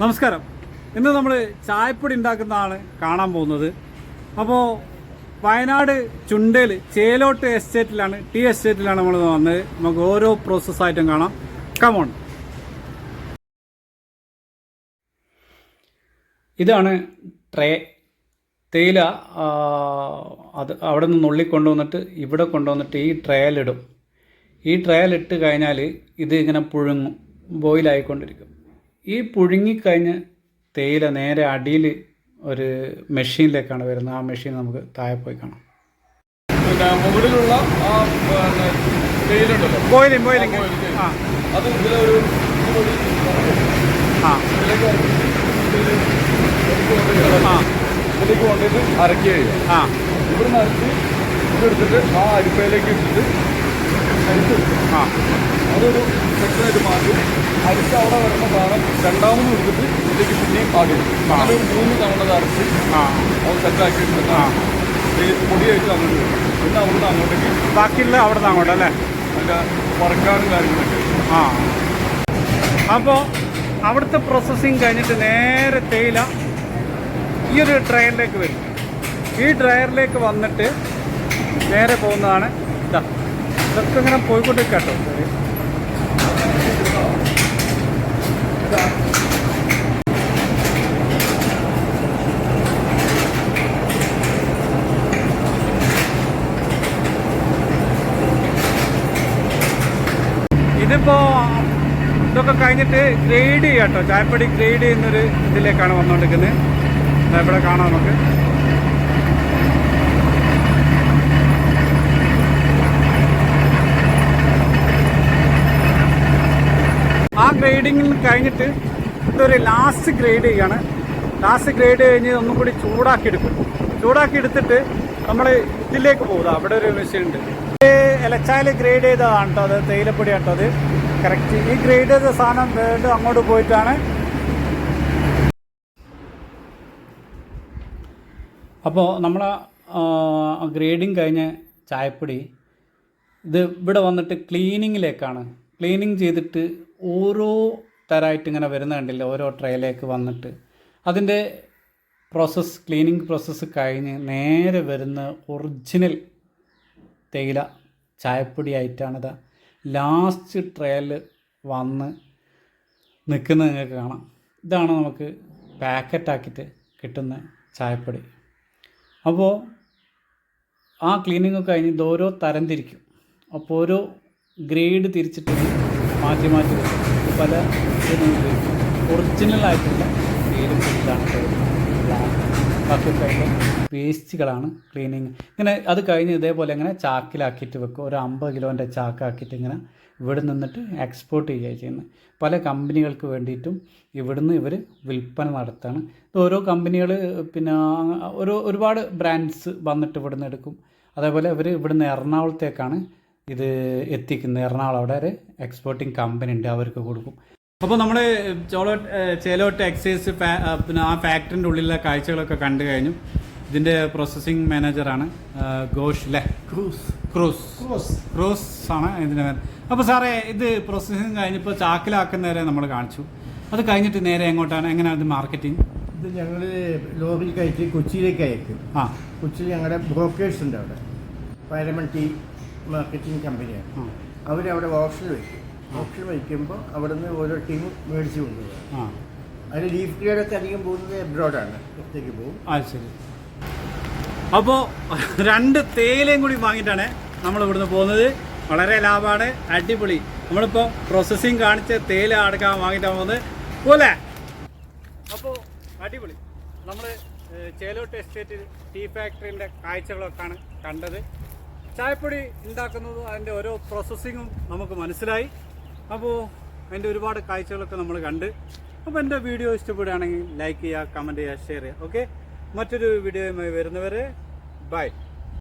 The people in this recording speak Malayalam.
നമസ്കാരം. ഇന്ന് നമ്മൾ ചായപ്പൊടി ഉണ്ടാക്കുന്നതാണ് കാണാൻ പോകുന്നത്. അപ്പോൾ വയനാട് ചുണ്ടേൽ ചേലോട്ട് എസ്റ്റേറ്റിലാണ് ടീ എസ്റ്റേറ്റിലാണ് നമ്മൾ വന്നത് നമുക്ക് ഓരോ പ്രോസസ്സായിട്ടും കാണാം. കമോൺ ഇതാണ് ട്രേ തേയില അത് അവിടെ നിന്ന് ഉള്ളി കൊണ്ടുവന്നിട്ട് ഇവിടെ കൊണ്ടുവന്നിട്ട് ഈ ട്രയലിടും. ഈ ട്രയലിട്ട് കഴിഞ്ഞാൽ ഇത് ഇങ്ങനെ പുഴുങ്ങും ബോയിലായിക്കൊണ്ടിരിക്കും ഈ പുഴുങ്ങിക്കഴിഞ്ഞ് തേയില നേരെ അടിയിൽ ഒരു മെഷീനിലേക്കാണ് വരുന്നത്. ആ മെഷീൻ നമുക്ക് താഴെ പോയി കാണാം. പിന്നെ മുകളിലുള്ള ആ തേയിലുണ്ടല്ലോ ബോയിലിംഗ് ബോയിലിംഗ് ആ അത് ഇതിലൊരു ആ. ആ. ഇതിലേക്ക് കൊണ്ടിട്ട് അരക്കുക ആ. ഇവിടുന്ന് അരച്ച് ഇതെടുത്തിട്ട് ആ അരിപ്പയിലേക്ക് ഇട്ടിട്ട്. ആ. അതൊരു സെക്ഷനായിട്ട് മാറ്റി അരിച്ച് അവിടെ വരുന്ന സാധനം രണ്ടാമത് എടുത്തിട്ട് ഇതിലേക്ക് പിന്നെയും വെക്കും. അങ്ങനെ ഒരു മൂന്ന് തവണ അരച്ച് ആ. അത് സെറ്റാക്കി എടുത്തിട്ട് പൊടിയായിട്ട് അങ്ങോട്ട് പിന്നെ അവിടുന്ന് അങ്ങോട്ടേക്ക് ബാക്കിയുള്ള അവിടെ നിന്ന് അങ്ങോട്ട് അല്ലേ? അതിന്റെ വറക്കാനും കാര്യങ്ങളൊക്കെ. ആ. അപ്പോൾ അവിടുത്തെ പ്രോസസ്സിങ് കഴിഞ്ഞിട്ട് നേരെ തേയില ഈ ഒരു ഡ്രയറിലേക്ക് വരും. ഈ ഡ്രയറിലേക്ക് വന്നിട്ട് നേരെ പോകുന്നതാണ് ഇതൊക്കെ ഇങ്ങനെ പോയിക്കൊണ്ടിരിക്കട്ടോ. കേട്ടോ ഇതിപ്പോ ഇതൊക്കെ കഴിഞ്ഞിട്ട് ഗ്രേഡ് ചെയ്യാട്ടോ. ചായപ്പൊടി ഗ്രേഡ് ചെയ്യുന്നൊരു ഇതിലേക്കാണ് വന്നുകൊണ്ടിരിക്കുന്നത് ദാ ഇവിടെ കാണാം നമുക്ക്. ആ ഗ്രേഡിങ്ങിൽ കഴിഞ്ഞിട്ട് ഇതൊരു ലാസ്റ്റ് ഗ്രേഡ് ചെയ്യാണ്. ലാസ്റ്റ് ഗ്രേഡ് കഴിഞ്ഞ് ഒന്നും കൂടി ചൂടാക്കി എടുക്കും. ചൂടാക്കി എടുത്തിട്ട് നമ്മൾ ഇതിലേക്ക് പോകുക അവിടെ ഒരു മെഷീൻ ഉണ്ട്. ഇലച്ചാൽ ഗ്രേഡ് ചെയ്തതാണ് കേട്ടോ അത്. തേയിലപ്പൊടി കേട്ടോ അത്. കറക്റ്റ് ഈ ഗ്രേഡ് ചെയ്ത സാധനം വീണ്ടും അങ്ങോട്ട് പോയിട്ടാണ്. അപ്പോൾ നമ്മൾ ഗ്രേഡിങ് കഴിഞ്ഞ ചായപ്പൊടി ഇത് ഇവിടെ വന്നിട്ട് ക്ലീനിങ്ങിലേക്കാണ് ക്ലീനിങ് ചെയ്തിട്ട് ഓരോ തരമായിട്ട് ഇങ്ങനെ വരുന്ന കണ്ടില്ല? ഓരോ ട്രേയിലേക്ക് വന്നിട്ട്. അതിന്റെ പ്രോസസ്സ് ക്ലീനിങ് പ്രോസസ്സ് കഴിഞ്ഞ് നേരെ വരുന്ന ഒറിജിനൽ തേയില ചായപ്പൊടി ആയിട്ടാണിത് ലാസ്റ്റ് ട്രയൽ വന്ന് നിൽക്കുന്നത് നിങ്ങൾക്ക് കാണാം. ഇതാണ് നമുക്ക് പാക്കറ്റാക്കിയിട്ട് കിട്ടുന്ന ചായപ്പൊടി. അപ്പോൾ ആ ക്ലീനിങ് കഴിഞ്ഞ് ഇത് ഓരോ തരം തിരിക്കും. അപ്പോൾ ഓരോ ഗ്രേഡ് തിരിച്ചിട്ട് മാറ്റി മാറ്റി പല ഒറിജിനലായിട്ടുള്ള പേരും ഇതാണ് അതിന്റെ വേസ്റ്റുകളാണ് ക്ലീനിങ് ഇങ്ങനെ അത് കഴിഞ്ഞ് ഇതേപോലെ ഇങ്ങനെ ചാക്കിലാക്കിയിട്ട് വെക്കും. ഒരു അമ്പത് കിലോന്റെ ചാക്കാക്കിയിട്ട് ഇങ്ങനെ ഇവിടെ നിന്നിട്ട് എക്സ്പോർട്ട് ചെയ്യുക ചെയ്യുന്നത്. പല കമ്പനികൾക്ക് വേണ്ടിയിട്ടും ഇവിടുന്ന് ഇവർ വിൽപ്പന നടത്താണ് ഇത് ഓരോ കമ്പനികൾ പിന്നെ ഒരു ഒരുപാട് ബ്രാൻഡ്സ് വന്നിട്ട് ഇവിടുന്ന് എടുക്കും. അതേപോലെ ഇവർ ഇവിടുന്ന് എറണാകുളത്തേക്കാണ് ഇത് എത്തിക്കുന്ന എറണാകുളം അവിടെ ഒരു എക്സ്പോർട്ടിങ് കമ്പനി ഉണ്ട് അവർക്ക് കൊടുക്കും. അപ്പോൾ നമ്മൾ ചോളോ ചേലോട്ട് എക്സൈസ് പിന്നെ ആ ഫാക്ടറിന്റെ ഉള്ളിലെ കാഴ്ചകളൊക്കെ കണ്ടു കഴിഞ്ഞു. ഇതിന്റെ പ്രോസസ്സിംഗ് മാനേജറാണ് ഘോഷ് അല്ലേ ക്രൂസ്. ക്രൂസ്. ക്രൂസ്. ആണ് ഇതിന്റെ അപ്പോൾ സാറേ ഇത് പ്രോസസ്സിംഗ് കഴിഞ്ഞപ്പോൾ ചാക്കിലാക്കുന്നവരെ നമ്മൾ കാണിച്ചു. അത് കഴിഞ്ഞിട്ട് നേരെ എങ്ങോട്ടാണ് എങ്ങനെയാണ് ഇത് മാർക്കറ്റിംഗ് ഇത് ഞങ്ങൾ ലോറിയിൽ കയറ്റി കൊച്ചിയിലേക്ക് അയക്കും. ആ. കൊച്ചിയിൽ ഞങ്ങളുടെ ബ്രോക്കേഴ്സ് ഉണ്ട് അവിടെ. പൈരമൺ ടീ മാർക്കറ്റിംഗ് കമ്പനിയാണ് അവരവിടെ ഓപ്ഷൻ വയ്ക്കും ഓപ്ഷൻ വയ്ക്കുമ്പോൾ അവിടെ നിന്ന് ഓരോ ടീം മേടിച്ച് കൊണ്ടുപോകും അതിൽ ലീഫ് ഗ്രേഡൊക്കെ അധികം പോകുന്നത് എബ്രോഡാണ് പുറത്തേക്ക് പോകും. ആ ശരി. അപ്പോൾ രണ്ട് തേയിലയും കൂടി വാങ്ങിയിട്ടാണ് നമ്മൾ ഇവിടുന്ന് പോകുന്നത്. വളരെ ലാഭമാണ്. അടിപൊളി. നമ്മളിപ്പോൾ പ്രോസസ്സിങ് കാണിച്ച് തേയില അടക്കാൻ വാങ്ങിയിട്ടാണ് പോകുന്നത്. പോലെ? അപ്പോൾ അടിപൊളി. നമ്മൾ ചേലോട്ട് എസ്റ്റേറ്റ് ടീ ഫാക്ടറിന്റെ കാഴ്ചകളൊക്കെയാണ് കണ്ടത്. ചായപ്പൊടി ഉണ്ടാക്കുന്നതും അതിന്റെ ഓരോ പ്രോസസ്സിങ്ങും നമുക്ക് മനസ്സിലായി. അപ്പോൾ അതിന്റെ ഒരുപാട് കാഴ്ചകളൊക്കെ നമ്മൾ കണ്ട്. അപ്പോൾ എന്റെ വീഡിയോ ഇഷ്ടപ്പെടുകയാണെങ്കിൽ ലൈക്ക് ചെയ്യുക കമന്റ് ചെയ്യുക ഷെയർ ചെയ്യുക. ഓക്കെ മറ്റൊരു വീഡിയോയുമായി വരുന്നവരെ ബൈ